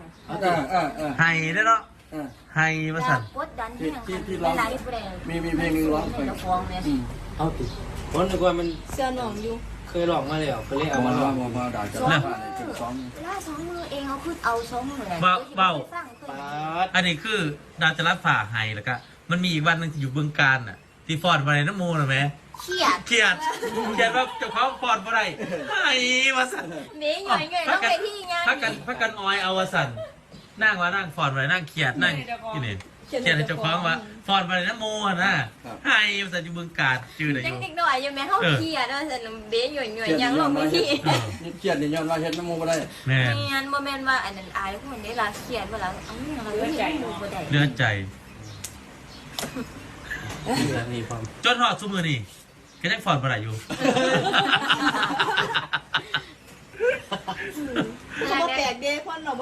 เนี่ยเออเออเออไห้ได้อเนาะเออ ไห้มาสั่นกดดันที่ยังที่ที่คันร้อง หลายๆผู้ใดมีมีเพลงหนึ่งร้องไปเจ้าของเนี่ยอืมเอาติผมนึกว่ามันเสื้อหนองอยู่เคยลองมาแล้วก็เลยเอาเอามามาลลอองงมามาด่าจะร้องอะไรถึงสองเวลาสองมือเองเขาคือเอาสองมือแหละเบาเบาฟังเคยปาดอันนี้คือดาวจะรับฝ่าไห้แล้วก็มันมีอีกวันหนึงที่อยู่บึงการน่ะที่ฟอนมาในน้ำมูนะแม่ เครียดเครียดเครียดว่าเจ้าของฟอนมาได้ไห้มาสั่นเนี้ยหน่อยหน่อยต้องไปที่งานพักกันพักกันออยเอาวาสั่นนั่งว่านั่งฟอนมานั่งเครียดนั่งที่นี่เครียดให้เจ้าของว่าฟอนมาในน้ำมูนะไห้มาสั่นอยู่บึงการชื่อไหนอยังยู่เด็กหน่อยยังแม่เขาเครียดว่าสนมเบี้ยหน่อยหน่อยยังลงไปที่เออนี่เครียดนี่ย้อนว่าเฮ็ดน้ำมูกบ่ได้แม่นงานโมเมนต์ว่าอันนั้นอายคนนี้ลาเครียดเวลาเอาเนี่ยเราไม่ได้ดูบ่ได้เลือดใจเรื่องนี้ความจนหอดซุมือนี่ ก็ยังฟอนมาได้อยู่เขาบ่แปลกเด้เพราะเราบ่